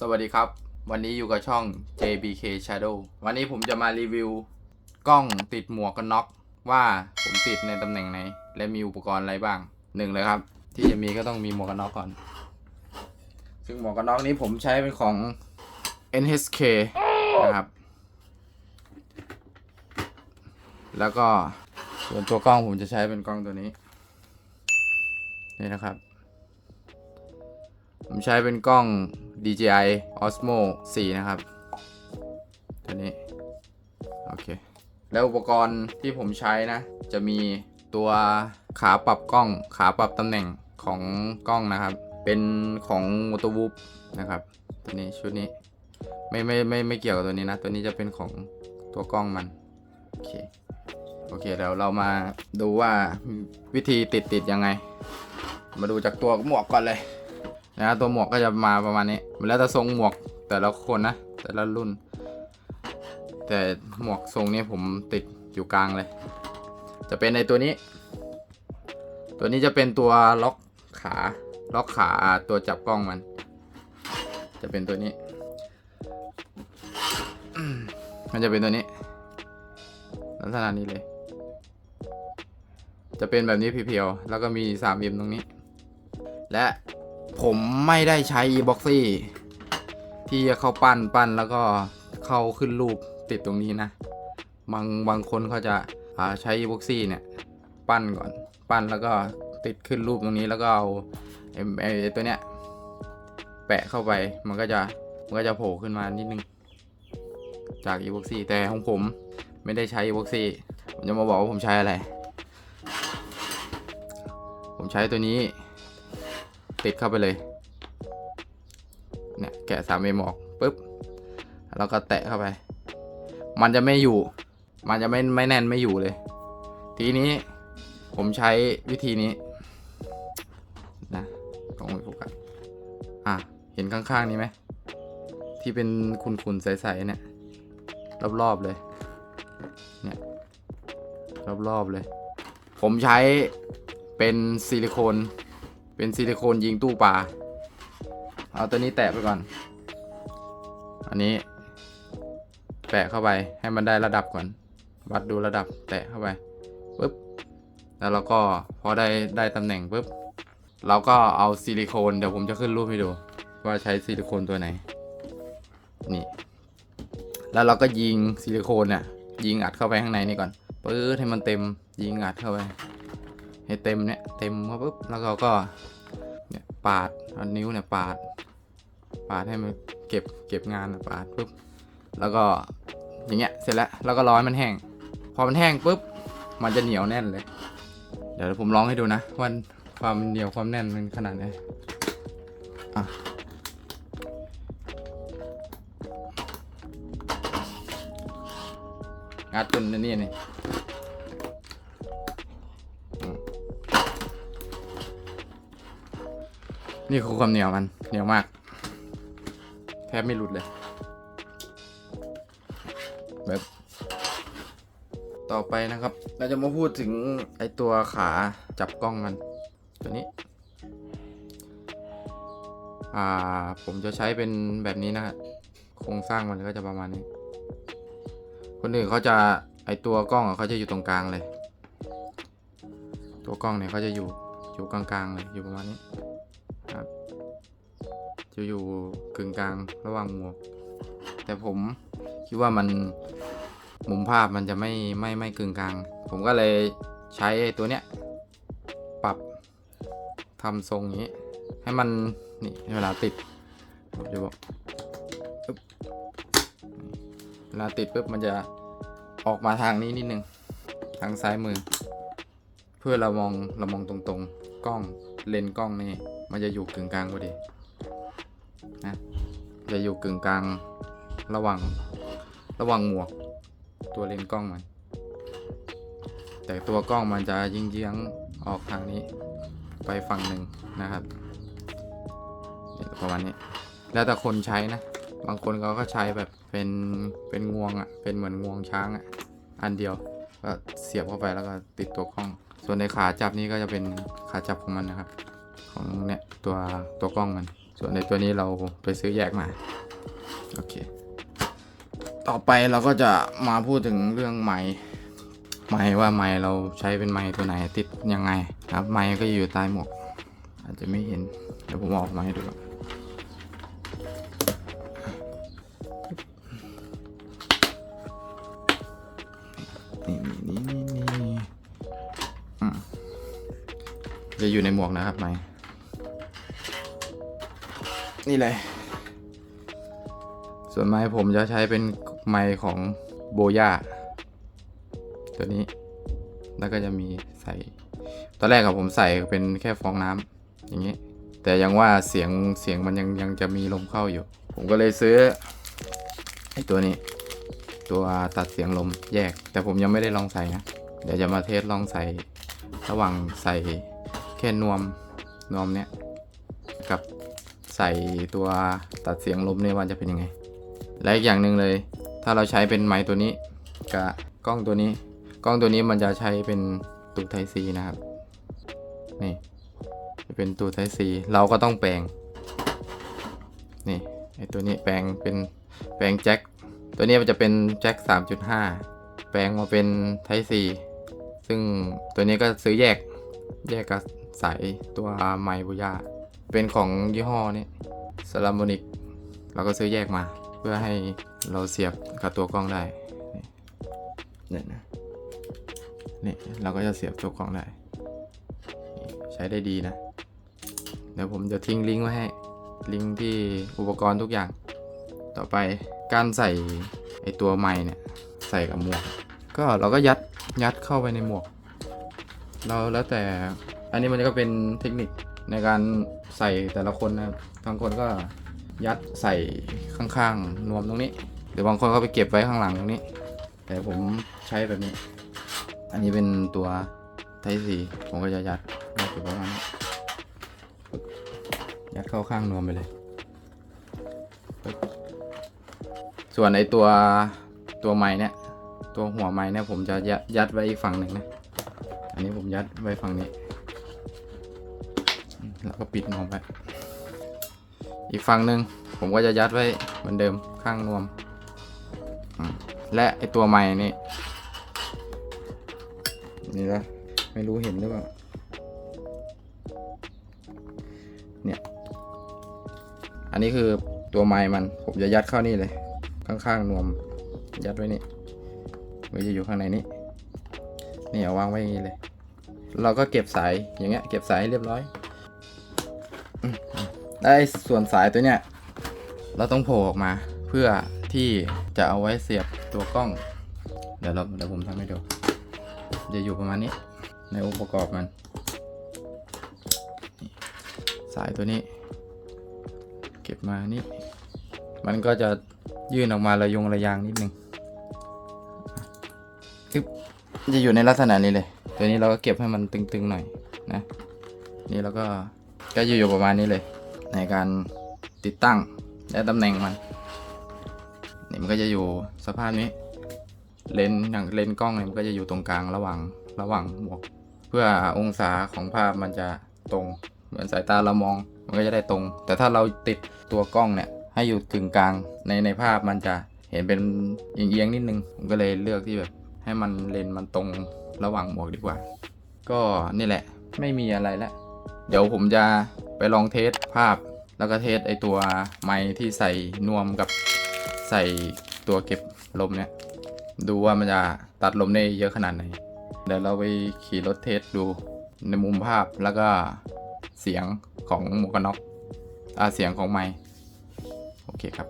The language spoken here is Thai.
สวัสดีครับ วันนี้อยู่กับช่อง JBK Shadow วันนี้ผมจะมารีวิว กล้องติดหมวกกันน็อกว่าผมติดในตำแหน่งไหน และมีอุปกรณ์อะไรบ้างหนึ่งเลยครับ ที่จะมีก็ต้องมีหมวกกันน็อกก่อน ซึ่งหมวกกันน็อกนี้ผมใช้เป็นของ NHK นะครับ แล้วก็ส่วนตัวกล้องผมจะใช้เป็นกล้องตัวนี้ นี่นะครับ ผมใช้เป็นกล้อง DJI Osmo 4 นะครับ ตัวนี้ โอเค แล้วอุปกรณ์ที่ผมใช้นะ จะมีตัวขาปรับกล้อง ขาปรับตำแหน่งของกล้องนะครับ เป็นของ m o t o w o o p นะครับ ตัวนี้ชุดนี้ ไม่ไม่ไม่ไม่เกี่ยวกับตัวนี้นะ ตัวนี้จะเป็นของตัวกล้องมัน โอเค โอเคเดี๋ยวเรามาดูว่าวิธีติดติดยังไง มาดูจากตัวหมวกก่อนเลย นะตัวหมวกก็จะมาประมาณนี้มันแล้วแต่ทรงหมวกแต่ละคนนะแต่ละรุ่น แต่หมวกทรงนี้ผมติดอยู่กลางเลย จะเป็นในตัวนี้ ตัวนี้จะเป็นตัวล็อกขาล็อกขาตัวจับกล้องมัน จะเป็นตัวนี้ มันจะเป็นตัวนี้ลักษณะนี้เลย จะเป็นแบบนี้เพียวๆแล้วก็มี 3M ตรงนี้ และ ผมไม่ได้ใช้ e-boxy ที่จะเข้าปั้นปั้นแล้วก็เข้าขึ้นรูปติดตรงนี้นะ บางบางคนเขาจะาใช้ e-boxy เนี่ย ปั้นก่อนปั้นแล้วก็ติดขึ้นรูปตรงนี้แล้วก็เอาไอ้ไอ้ไอ้ตัวเนี้ยแปะเข้าไปมันก็จะมันก็จะโผล่ขึ้นมานิดนึง จาก e-boxy แต่ของผมไม่ได้ใช้ e-boxy ผมจะมาบอกว่าผมใช้อะไร ผมใช้ตัวนี้ ติดเข้าไปเลยเนี่ยแกะสามเอ็มออกปุ๊บแล้วก็แตะเข้าไป มันจะไม่อยู่ มันจะไม่ไม่แน่นไม่อยู่เลย ทีนี้ผมใช้วิธีนี้นะลองไม่โฟกัสอะเห็นข้างๆนี้ไหมที่เป็นขุนๆใสๆเนี่ยรอบๆเลยเนี่ยรอบๆเลย ผมใช้เป็นซิลิโคน เป็นซิลิโคนยิงตู้ปลา เอาตัวนี้แตะไปก่อน อันนี้ แตะเข้าไปให้มันได้ระดับก่อน วัดดูระดับ แตะเข้าไปปุ๊บ แล้วเราก็พอได้ได้ตำแหน่งปุ๊บ เราก็เอาซิลิโคนเดี๋ยวผมจะขึ้นรูปให้ดู ว่าใช้ซิลิโคนตัวไหน นี่ แล้วเราก็ยิงซิลิโคนเนี่ยยิงอัดเข้าไปข้างในนี่ก่อนปื๊ดให้มันเต็มยิงอัดเข้าไป ให้เต็มเนี่ยเต็มมาปุ๊บแล้วเราก็เนี่ยปาดเอานิ้วเนี่ยปาด ปาดให้มันเก็บเก็บงานปาดปุ๊บแล้วก็อย่างเงี้ยเสร็จแล้วแล้วก็ร้อให้มันแห้ง พอมันแห้งปุ๊บมันจะเหนียวแน่นเลย เดี๋ยวผมลองให้ดูนะว่าความเหนียวความแน่นมันขนาดไหนอะงัดจนนี่นี่ นี่คือความเหนียวมันเหนียวมาก แทบไม่หลุดเลย แบบ ต่อไปนะครับ เราจะมาพูดถึงไอตัวขาจับกล้องมัน ตัวนี้ อ่า ผมจะใช้เป็นแบบนี้นะโครงสร้างมันก็จะประมาณนี้ คนอื่นเขาจะไอตัวกล้องเขาจะอยู่ตรงกลางเลย ตัวกล้องเนี่ยเขาจะอยู่อยู่กลางๆเลยอยู่ประมาณนี้ จะอยู่กึ่งกลางระหว่างหมวก แต่ผมคิดว่ามันมุมภาพมันจะไม่ไม่ไม่กึ่งกลาง ผมก็เลยใช้ตัวเนี้ยปรับทำทรงอย่างนี้ ให้มันนี่เวลาติดผมจะบอกเวลาติดปุ๊บมันจะออกมาทางนี้นิดนึง ทางซ้ายมือ เพื่อเรามองเรามองตรงๆ กล้องเลนกล้องนี่มันจะอยู่กึ่งกลางพอดี นะจะอยู่กึ่งกลางระหว่างระหว่างหมวก ตัวเลนส์กล้องมัน แต่ตัวกล้องมันจะยิงเยื้องออกทางนี้ ไปฝั่งหนึ่งนะครับประมาณนี้ แล้วแต่คนใช้นะ บางคนเขาก็ใช้แบบเป็นเป็นงวงอะ่ะ เป็นเหมือนงวงช้างอะ่ะ อันเดียวก็เสียบเข้าไปแล้วก็ติดตัวกล้อง ส่วนในขาจับนี่ก็จะเป็นขาจับของมันนะครับ ของเนี่ยตัวตัวกล้องมัน ส่วนในตัวนี้เราไปซื้อแยกมา โอเค ต่อไปเราก็จะมาพูดถึงเรื่องไม้ไม้ว่าไม้เราใช้เป็นไม้ตัวไหนติดยังไงครับ ไม้ก็อยู่ใต้หมวก อาจจะไม่เห็น เดี๋ยวผมออกมาให้ดูนนี่นี่นี่นี่นี่อืมจะอยู่ในหมวกนะครับไม้ นี่เลย ส่วนไม้ผมจะใช้เป็นไม้ของโบย่าตัวนี้ แล้วก็จะมีใส่ ตอนแรกกับผมใส่เป็นแค่ฟองน้ำอย่างนี้ แต่ยังว่าเสียงเสียงมันยังยังจะมีลมเข้าอยู่ ผมก็เลยซื้อไอ้ตัวนี้ ตัวตัดเสียงลมแยก แต่ผมยังไม่ได้ลองใส่นะ เดี๋ยวจะมาเทสลองใส่ ระหว่างใส่แค่นวมนวมเนี้ยกับ ใส่ตัวตัดเสียงลมเนี่ยว่าจะเป็นยังไง และอีกอย่างหนึ่งเลย ถ้าเราใช้เป็นไมค์ตัวนี้กับกล้องตัวนี้ กล้องตัวนี้มันจะใช้เป็นตูไทซีนะครับนี่จะเป็นตูไทซีเราก็ต้องแปลงนี่ไอตัวนี้แปลงเป็นแปลงแจ็คตัวนี้มันจะเป็นแจ็ค3.5 แปลงมาเป็นไทซีซึ่งตัวนี้ก็ซื้อแยกแยกกับสายตัวไมบูย่า เป็นของยี่ห้อนี้สลามอนิกเราก็ซื้อแยกมา เพื่อให้เราเสียบกับตัวกล้องได้นี่เนี่ยนะนี่เราก็จะเสียบตัวกล้องได้ ใช้ได้ดีนะ เดี๋ยวผมจะทิ้งลิงก์ไว้ให้ ลิงก์ที่อุปกรณ์ทุกอย่าง ต่อไปการใส่ไอตัวไม้เนี่ยใส่กับหมวก ก็เราก็ยัดยัดเข้าไปในหมวก เราแล้วแต่อันนี้มันก็เป็นเทคนิคในการ ใส่แต่ละคนนะครับบางคนก็ยัดใส่ข้างๆนวมตรงนี้หรือบางคนก็ไปเก็บไว้ข้างหลังตรงนี้ แต่ผมใช้แบบนี้ อันนี้เป็นตัวไทสีผมก็จะยัดยัดอยู่ประมาณนี้ยัดเข้าข้างนวมไปเลยส่วนไอตัวตัวไม้เนี่ย ตัวหัวไม้เนี่ยผมจะยัดยัดไว้อีกฝั่งหนึ่งนะ อันนี้ผมยัดไว้ฝั่งนี้ แล้วก็ปิดนวมไว้อีกฝั่งหนึ่งผมก็จะยัดไว้เหมือนเดิมข้างนวม และไอตัวไม้นี่ นี่ละไม่รู้เห็นหรือเปล่า เนี่ย อันนี้คือตัวไม้มัน ผมจะยัดเข้านี่เลย ข้างๆนวม ยัดไว้นี่มันจะอยู่ข้างในนี้ นี่เอาวางไว้อย่างนี้เลย เราก็เก็บสายอย่างเงี้ย เก็บสายให้เรียบร้อย ได้ส่วนสายตัวเนี้ยเราต้องโผล่ออกมาเพื่อที่จะเอาไว้เสียบตัวกล้อง เดี๋ยวเราเดี๋ยวผมทำให้ดูจะอยู่ประมาณนี้ ในองค์ประกอบมัน สายตัวนี้ เก็บมานี่ มันก็จะยื่นออกมาระยงระยางนิดนึงึบจะอยู่ในลักษณะนี้เลย ตัวนี้เราก็เก็บให้มันตึงๆหน่อยนะ นี่เราก็ก็อยู่อยู่ประมาณนี้เลย ในการติดตั้งและตำแหน่งมันนี่มันก็จะอยู่สภาพนี้ เลนส์อย่างเลนส์กล้องเนี่ยมันก็จะอยู่ตรงกลางระหว่างระหว่างหมวก เพื่อองศาของภาพมันจะตรง เหมือนสายตาเรามอง มันก็จะได้ตรง แต่ถ้าเราติดตัวกล้องเนี่ยให้อยู่กึ่งกลางในในภาพมันจะเห็นเป็นเอียงๆนิดนึง ผมก็เลยเลือกที่แบบให้มันเลนมันตรงระหว่างหมวกดีกว่า ก็นี่แหละไม่มีอะไรแล้วเดี๋ยวผมจะ ไปลองเทสภาพ แล้วก็เทสไอตัวไม้ที่ใส่นวมกับใส่ตัวเก็บลมเนี่ย ดูว่ามันจะตัดลมได้เยอะขนาดไหน เดี๋ยวเราไปขี่รถเทสดูในมุมภาพแล้วก็เสียงของหมวกกันน็อกอาเสียงของไมค์โอเคครับ